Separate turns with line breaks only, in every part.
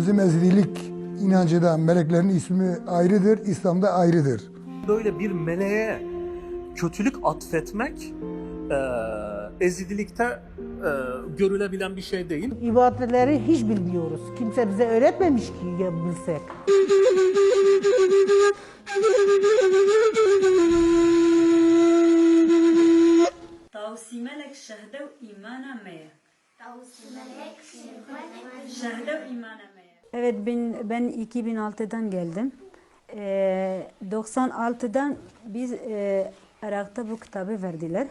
Bizim Ezidilik inancı da meleklerin ismi ayrıdır, İslam'da ayrıdır.
böyle bir meleğe kötülük atfetmek e, ezidilikte e, görülebilen bir şey değil.
İbadetleri hiç bilmiyoruz. Kimse bize öğretmemiş ki ya bilsek.
طاوسي ملك شهدة وإيمانا مية شهدة وإيمانا مية
Evet ben, ben 2006'dan geldim. Ee, 96'dan biz e, Irak'ta bu kitabı verdiler.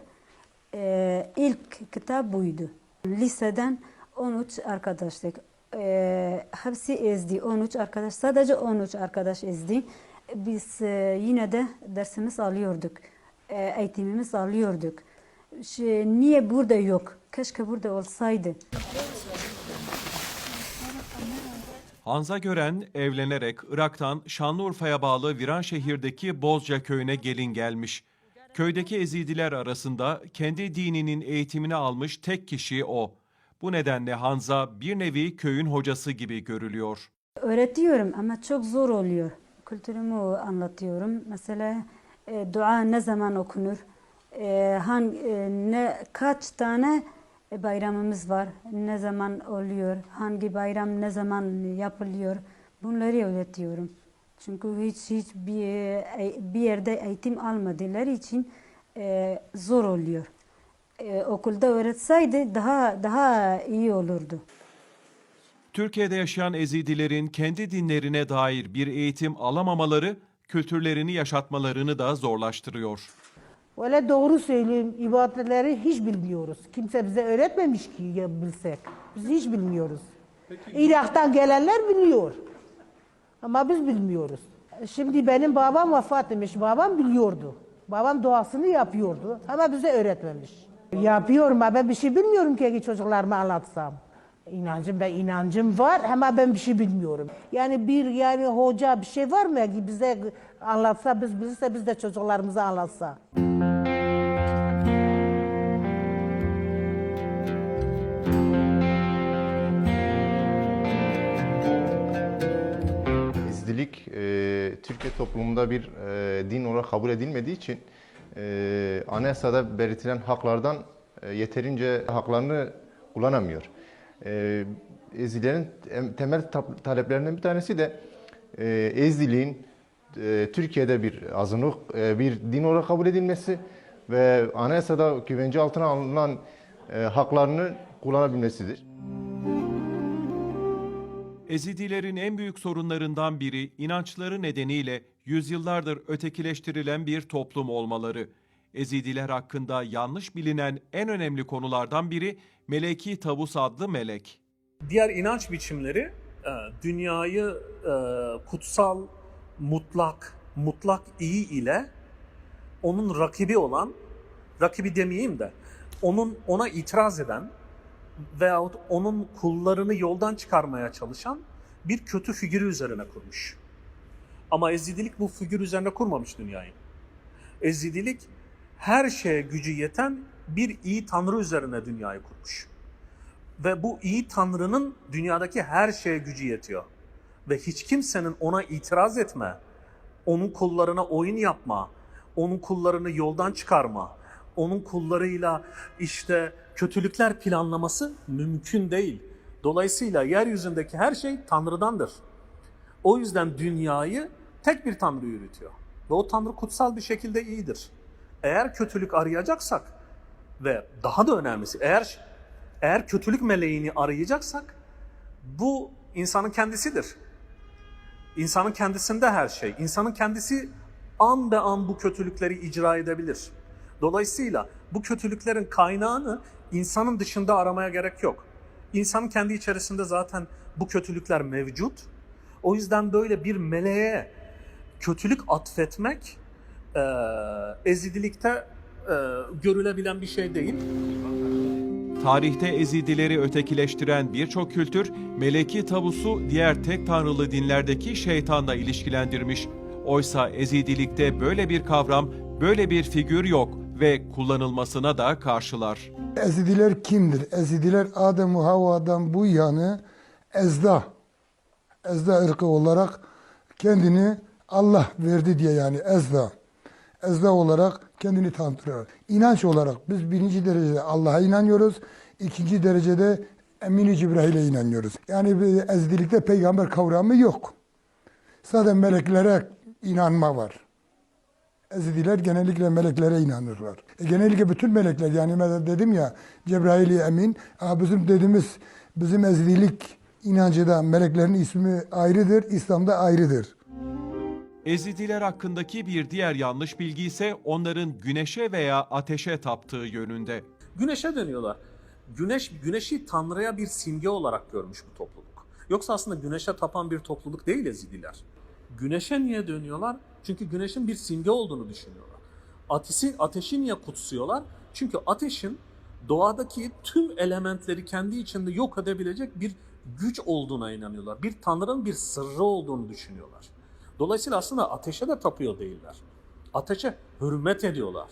Ee, ilk kitap buydu. Liseden 13 arkadaşlık. Ee, hepsi ezdi. 13 arkadaş. Sadece 13 arkadaş ezdi. Biz e, yine de dersimiz alıyorduk. E, eğitimimiz alıyorduk. Şey, niye burada yok? Keşke burada olsaydı.
Hanza Gören evlenerek Irak'tan Şanlıurfa'ya bağlı Viranşehir'deki Bozca köyüne gelin gelmiş. Köydeki Ezidiler arasında kendi dininin eğitimini almış tek kişi o. Bu nedenle Hanza bir nevi köyün hocası gibi görülüyor.
Öğretiyorum ama çok zor oluyor. Kültürümü anlatıyorum. Mesela e, dua ne zaman okunur? E, hangi, e, ne kaç tane bayramımız var? Ne zaman oluyor? Hangi bayram ne zaman yapılıyor? Bunları öğretiyorum. Çünkü hiç hiç bir, e, bir yerde eğitim almadılar için e, zor oluyor. E, okulda öğretseydi daha daha iyi olurdu.
Türkiye'de yaşayan Ezidilerin kendi dinlerine dair bir eğitim alamamaları kültürlerini yaşatmalarını da zorlaştırıyor.
Öyle doğru söyleyeyim. ibadetleri hiç bilmiyoruz. Kimse bize öğretmemiş ki ya bilsek. Biz hiç bilmiyoruz. Irak'tan gelenler biliyor. Ama biz bilmiyoruz. Şimdi benim babam vefat etmiş. Babam biliyordu. Babam duasını yapıyordu ama bize öğretmemiş. Yapıyorum ama ben bir şey bilmiyorum ki çocuklarıma anlatsam. İnancım ben inancım var ama ben bir şey bilmiyorum. Yani bir yani hoca bir şey var mı ki bize anlatsa biz bilirse biz de çocuklarımıza anlatsa.
İzdilik e, Türkiye toplumunda bir e, din olarak kabul edilmediği için e, anayasada belirtilen haklardan e, yeterince haklarını kullanamıyor. E, Ezilerin em- temel ta- taleplerinden bir tanesi de e, Eziliğin e, Türkiye'de bir azınlık, e, bir din olarak kabul edilmesi ve anayasada güvence altına alınan e, haklarını kullanabilmesidir.
Ezidilerin en büyük sorunlarından biri inançları nedeniyle yüzyıllardır ötekileştirilen bir toplum olmaları. Ezidiler hakkında yanlış bilinen en önemli konulardan biri Meleki Tavus adlı melek.
Diğer inanç biçimleri e, dünyayı e, kutsal, mutlak, mutlak iyi ile onun rakibi olan, rakibi demeyeyim de, onun ona itiraz eden veyahut onun kullarını yoldan çıkarmaya çalışan bir kötü figürü üzerine kurmuş. Ama Ezidilik bu figür üzerine kurmamış dünyayı. Ezidilik her şeye gücü yeten bir iyi tanrı üzerine dünyayı kurmuş. Ve bu iyi tanrının dünyadaki her şeye gücü yetiyor. Ve hiç kimsenin ona itiraz etme, onun kullarına oyun yapma, onun kullarını yoldan çıkarma, onun kullarıyla işte kötülükler planlaması mümkün değil. Dolayısıyla yeryüzündeki her şey Tanrı'dandır. O yüzden dünyayı tek bir Tanrı yürütüyor. Ve o Tanrı kutsal bir şekilde iyidir. Eğer kötülük arayacaksak ve daha da önemlisi eğer eğer kötülük meleğini arayacaksak bu insanın kendisidir. İnsanın kendisinde her şey. İnsanın kendisi an be an bu kötülükleri icra edebilir. Dolayısıyla bu kötülüklerin kaynağını insanın dışında aramaya gerek yok. İnsanın kendi içerisinde zaten bu kötülükler mevcut. O yüzden böyle bir meleğe kötülük atfetmek eee ezidilikte eee, görülebilen bir şey değil.
Tarihte Ezidileri ötekileştiren birçok kültür, Meleki Tavus'u diğer tek tanrılı dinlerdeki şeytanla ilişkilendirmiş. Oysa Ezidilikte böyle bir kavram, böyle bir figür yok ve kullanılmasına da karşılar.
Ezidiler kimdir? Ezidiler Adem ve Havva'dan bu yanı ezda Ezda ırkı olarak kendini Allah verdi diye yani Ezda. Ezda olarak kendini tanıtıyor. İnanç olarak biz birinci derecede Allah'a inanıyoruz. ikinci derecede Emini Cibrail'e inanıyoruz. Yani bir ezdilikte peygamber kavramı yok. Sadece meleklere inanma var. Ezidiler genellikle meleklere inanırlar. E, genellikle bütün melekler yani mesela dedim ya Cebrail-i Emin bizim dediğimiz bizim ezidilik inancıda meleklerin ismi ayrıdır, İslam'da ayrıdır.
Ezidiler hakkındaki bir diğer yanlış bilgi ise onların güneşe veya ateşe taptığı yönünde.
Güneşe dönüyorlar. Güneş, güneşi Tanrı'ya bir simge olarak görmüş bu topluluk. Yoksa aslında güneşe tapan bir topluluk değil Ezidiler. Güneşe niye dönüyorlar? Çünkü güneşin bir simge olduğunu düşünüyorlar. Ateşi, ateşi niye kutsuyorlar? Çünkü ateşin doğadaki tüm elementleri kendi içinde yok edebilecek bir güç olduğuna inanıyorlar. Bir tanrının bir sırrı olduğunu düşünüyorlar. Dolayısıyla aslında ateşe de tapıyor değiller. Ateşe hürmet ediyorlar.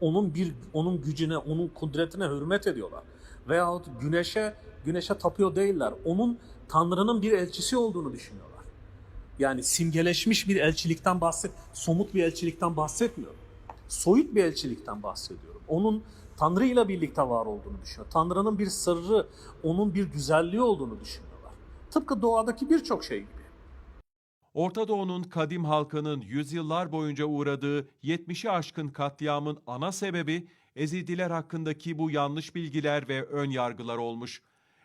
Onun bir onun gücüne, onun kudretine hürmet ediyorlar. Veyahut güneşe güneşe tapıyor değiller. Onun Tanrı'nın bir elçisi olduğunu düşünüyorlar. Yani simgeleşmiş bir elçilikten bahset, somut bir elçilikten bahsetmiyorum. Soyut bir elçilikten bahsediyorum. Onun Tanrı ile birlikte var olduğunu düşünüyor. Tanrı'nın bir sırrı, onun bir güzelliği olduğunu düşünüyorlar. Tıpkı doğadaki birçok şey gibi.
Orta Doğu'nun kadim halkının yüzyıllar boyunca uğradığı 70'i aşkın katliamın ana sebebi Ezidiler hakkındaki bu yanlış bilgiler ve ön yargılar olmuş.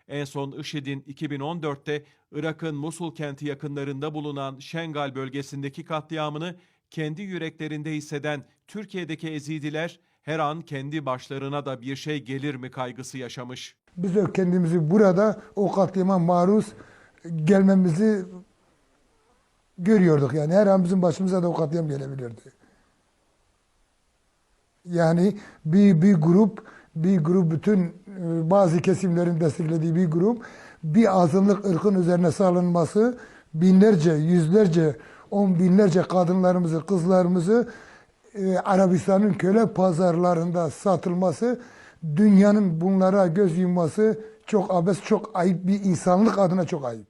En son IŞİD'in 2014'te Irak'ın Musul kenti yakınlarında bulunan Şengal bölgesindeki katliamını kendi yüreklerinde hisseden Türkiye'deki Ezidiler her an kendi başlarına da bir şey gelir mi kaygısı yaşamış.
Biz de kendimizi burada o katliama maruz gelmemizi görüyorduk. Yani her an bizim başımıza da o katliam gelebilirdi. Yani bir, bir grup, bir grup bütün e, bazı kesimlerin desteklediği bir grup bir azınlık ırkın üzerine salınması binlerce, yüzlerce, on binlerce kadınlarımızı, kızlarımızı e, Arabistan'ın köle pazarlarında satılması, dünyanın bunlara göz yumması çok abes, çok ayıp bir insanlık adına çok ayıp.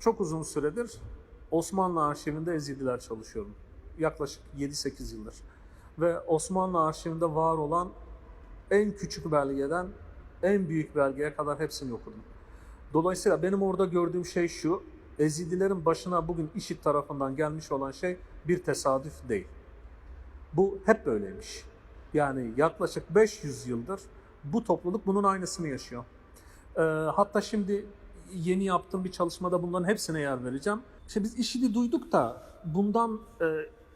Çok uzun süredir Osmanlı arşivinde Ezidiler çalışıyorum. Yaklaşık 7-8 yıldır. Ve Osmanlı arşivinde var olan en küçük belgeden en büyük belgeye kadar hepsini okudum. Dolayısıyla benim orada gördüğüm şey şu, Ezidilerin başına bugün IŞİD tarafından gelmiş olan şey bir tesadüf değil. Bu hep böyleymiş. Yani yaklaşık 500 yıldır bu topluluk bunun aynısını yaşıyor. Ee, hatta şimdi yeni yaptığım bir çalışmada bunların hepsine yer vereceğim. İşte biz IŞİD'i duyduk da bundan e,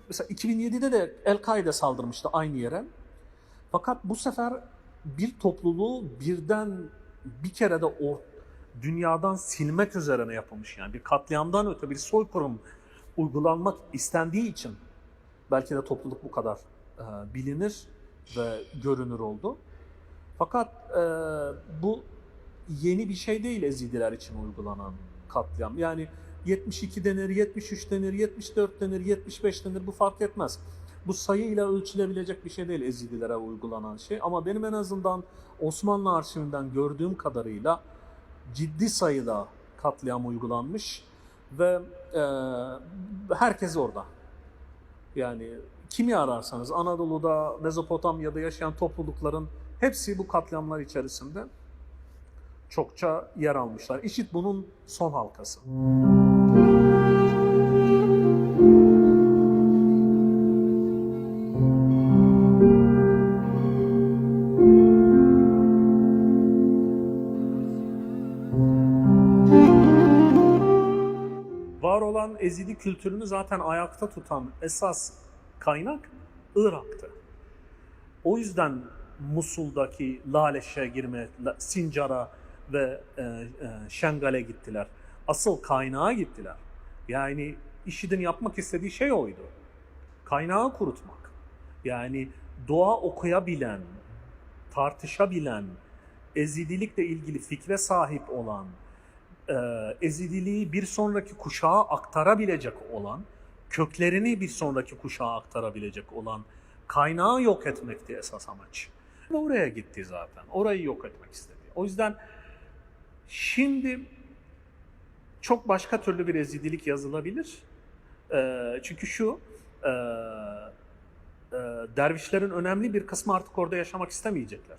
mesela 2007'de de El-Kaide saldırmıştı aynı yere. Fakat bu sefer bir topluluğu birden bir kere de o dünyadan silmek üzerine yapılmış yani bir katliamdan öte bir soykırım uygulanmak istendiği için belki de topluluk bu kadar e, bilinir ve görünür oldu. Fakat e, bu yeni bir şey değil Ezidiler için uygulanan katliam. Yani 72 denir, 73 denir, 74 denir, 75 denir bu fark etmez. Bu sayıyla ölçülebilecek bir şey değil Ezidilere uygulanan şey. Ama benim en azından Osmanlı arşivinden gördüğüm kadarıyla ciddi sayıda katliam uygulanmış ve e, herkes orada. Yani kimi ararsanız Anadolu'da, Mezopotamya'da yaşayan toplulukların hepsi bu katliamlar içerisinde çokça yer almışlar. İşit bunun son halkası. Var olan Ezidi kültürünü zaten ayakta tutan esas kaynak Irak'tı. O yüzden Musul'daki Laleş'e girme, Sincar'a ve e, e, Şengal'e gittiler. Asıl kaynağa gittiler. Yani IŞİD'in yapmak istediği şey oydu. Kaynağı kurutmak. Yani doğa okuyabilen, tartışabilen, ezidilikle ilgili fikre sahip olan, e, Ezidiliği bir sonraki kuşağa aktarabilecek olan, köklerini bir sonraki kuşağa aktarabilecek olan kaynağı yok etmekti esas amaç. Oraya gitti zaten. Orayı yok etmek istedi. O yüzden şimdi çok başka türlü bir ezidilik yazılabilir. Ee, çünkü şu, e, e, dervişlerin önemli bir kısmı artık orada yaşamak istemeyecekler.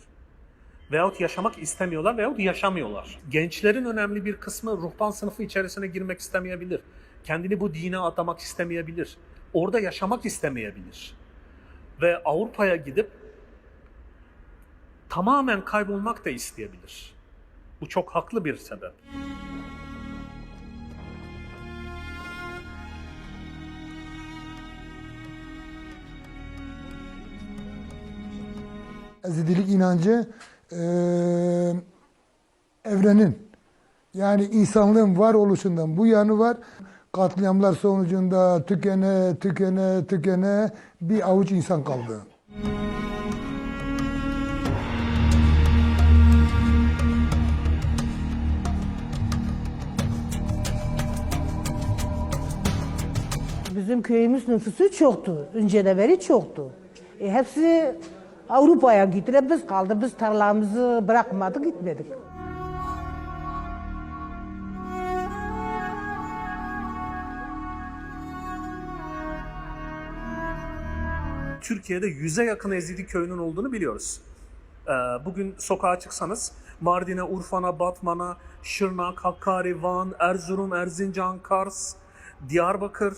Veyahut yaşamak istemiyorlar veyahut yaşamıyorlar. Gençlerin önemli bir kısmı ruhban sınıfı içerisine girmek istemeyebilir. Kendini bu dine adamak istemeyebilir. Orada yaşamak istemeyebilir. Ve Avrupa'ya gidip tamamen kaybolmak da isteyebilir. Bu çok haklı bir sebep.
Ezidilik inancı eee, evrenin yani insanlığın varoluşundan bu yanı var. Katliamlar sonucunda tükene, tükene, tükene bir avuç insan kaldı.
Bizim köyümüz nüfusu çoktu. Önceden beri çoktu. E, hepsi Avrupa'ya gittiler. Biz kaldı. Biz tarlamızı bırakmadık gitmedik.
Türkiye'de yüze yakın Ezidi köyünün olduğunu biliyoruz. Ee, Bugün sokağa çıksanız Mardin'e, Urfan'a, Batman'a, Şırnak, Hakkari, Van, Erzurum, Erzincan, Kars, Diyarbakır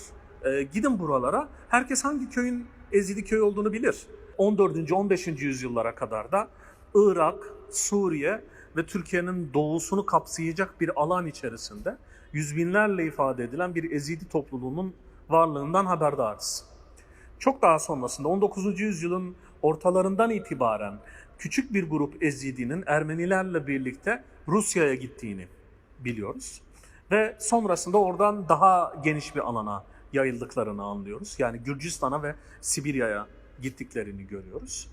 e, gidin buralara. Herkes hangi köyün Ezidi köy olduğunu bilir. 14. 15. yüzyıllara kadar da Irak, Suriye ve Türkiye'nin doğusunu kapsayacak bir alan içerisinde yüz binlerle ifade edilen bir Ezidi topluluğunun varlığından haberdarız. Çok daha sonrasında 19. yüzyılın ortalarından itibaren küçük bir grup Ezidi'nin Ermenilerle birlikte Rusya'ya gittiğini biliyoruz. Ve sonrasında oradan daha geniş bir alana yayıldıklarını anlıyoruz. Yani Gürcistan'a ve Sibirya'ya gittiklerini görüyoruz.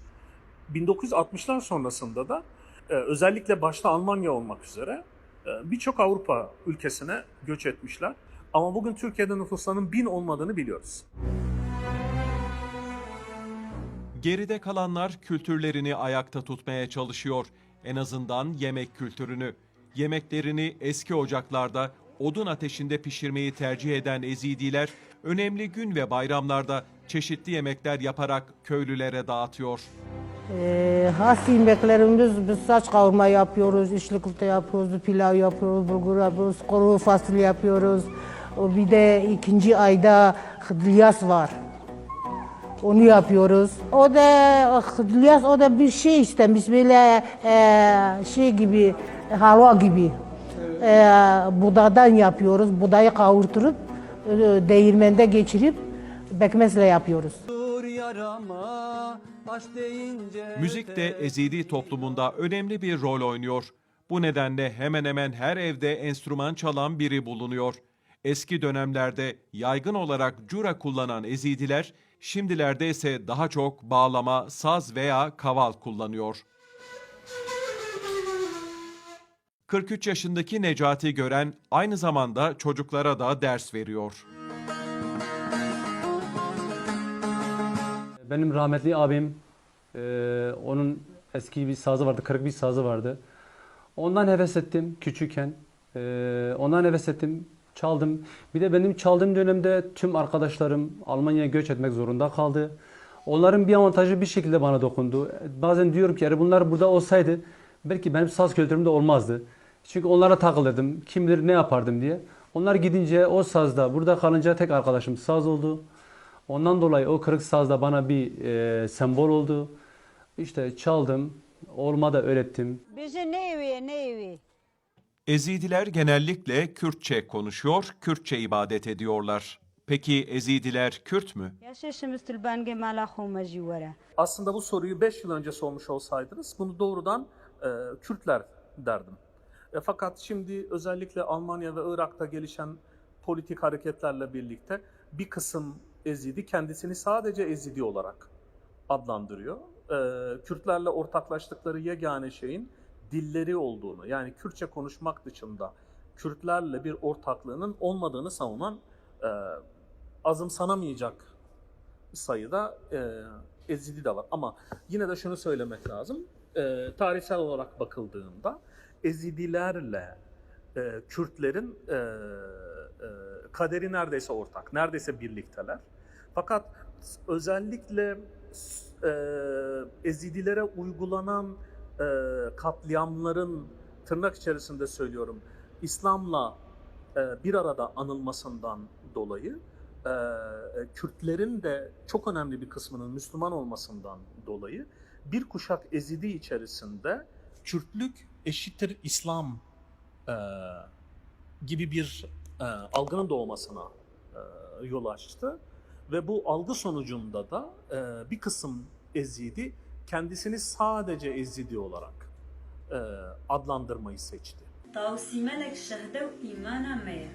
1960'lar sonrasında da e, özellikle başta Almanya olmak üzere e, birçok Avrupa ülkesine göç etmişler. Ama bugün Türkiye'de nüfuslarının bin olmadığını biliyoruz.
Geride kalanlar kültürlerini ayakta tutmaya çalışıyor. En azından yemek kültürünü. Yemeklerini eski ocaklarda odun ateşinde pişirmeyi tercih eden Ezidiler önemli gün ve bayramlarda çeşitli yemekler yaparak köylülere dağıtıyor.
E, has yemeklerimiz biz saç kavurma yapıyoruz, içli köfte yapıyoruz, pilav yapıyoruz, bulgur yapıyoruz, kuru fasulye yapıyoruz. Bir de ikinci ayda hıdriyas var. Onu yapıyoruz. O da hıdriyas o da bir şey istemiş böyle e, şey gibi halva gibi. E, buğdadan yapıyoruz. Budayı kavurturup değirmende geçirip bekmezle yapıyoruz.
Yarama
Müzik de Ezidi toplumunda önemli bir rol oynuyor. Bu nedenle hemen hemen her evde enstrüman çalan biri bulunuyor. Eski dönemlerde yaygın olarak cura kullanan Ezidiler, şimdilerde ise daha çok bağlama, saz veya kaval kullanıyor. 43 yaşındaki Necati Gören aynı zamanda çocuklara da ders veriyor.
Benim rahmetli abim e, onun eski bir sazı vardı, kırık bir sazı vardı. Ondan heves ettim küçükken. E, ondan heves ettim, çaldım. Bir de benim çaldığım dönemde tüm arkadaşlarım Almanya'ya göç etmek zorunda kaldı. Onların bir avantajı bir şekilde bana dokundu. Bazen diyorum ki eğer bunlar burada olsaydı belki benim saz kültürüm de olmazdı. Çünkü onlara takılırdım. Kim bilir ne yapardım diye. Onlar gidince o sazda, burada kalınca tek arkadaşım saz oldu. Ondan dolayı o kırık saz da bana bir e, sembol oldu. İşte çaldım, oğluma da öğrettim.
Bize ne evi ne evi.
Ezidiler genellikle Kürtçe konuşuyor, Kürtçe ibadet ediyorlar. Peki Ezidiler Kürt mü?
Aslında bu soruyu 5 yıl önce sormuş olsaydınız bunu doğrudan e, Kürtler derdim. E, fakat şimdi özellikle Almanya ve Irak'ta gelişen politik hareketlerle birlikte bir kısım Ezidi kendisini sadece Ezidi olarak adlandırıyor. E, Kürtlerle ortaklaştıkları yegane şeyin dilleri olduğunu yani Kürtçe konuşmak dışında Kürtlerle bir ortaklığının olmadığını savunan e, azımsanamayacak sayıda e, Ezidi de var. Ama yine de şunu söylemek lazım. E, tarihsel olarak bakıldığında Ezidilerle e, Kürtlerin e, e, kaderi neredeyse ortak, neredeyse birlikteler. Fakat özellikle e, Ezidilere uygulanan e, katliamların tırnak içerisinde söylüyorum İslam'la e, bir arada anılmasından dolayı e, Kürtlerin de çok önemli bir kısmının Müslüman olmasından dolayı bir kuşak ezidi içerisinde Kürtlük eşittir İslam e, gibi bir e, algının doğmasına e, yol açtı. Ve bu algı sonucunda da e, bir kısım ezidi kendisini sadece ezidi olarak e, adlandırmayı seçti.
Tavsimelek şehdev imana meya.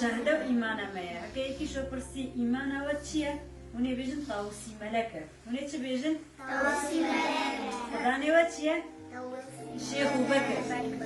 Şehdev imana meya. Hake ki şu persi imana ve çiye. Hune bejin tavsimelek. Hune çi bejin? Tavsimelek. Rane ve ще? Ще губики.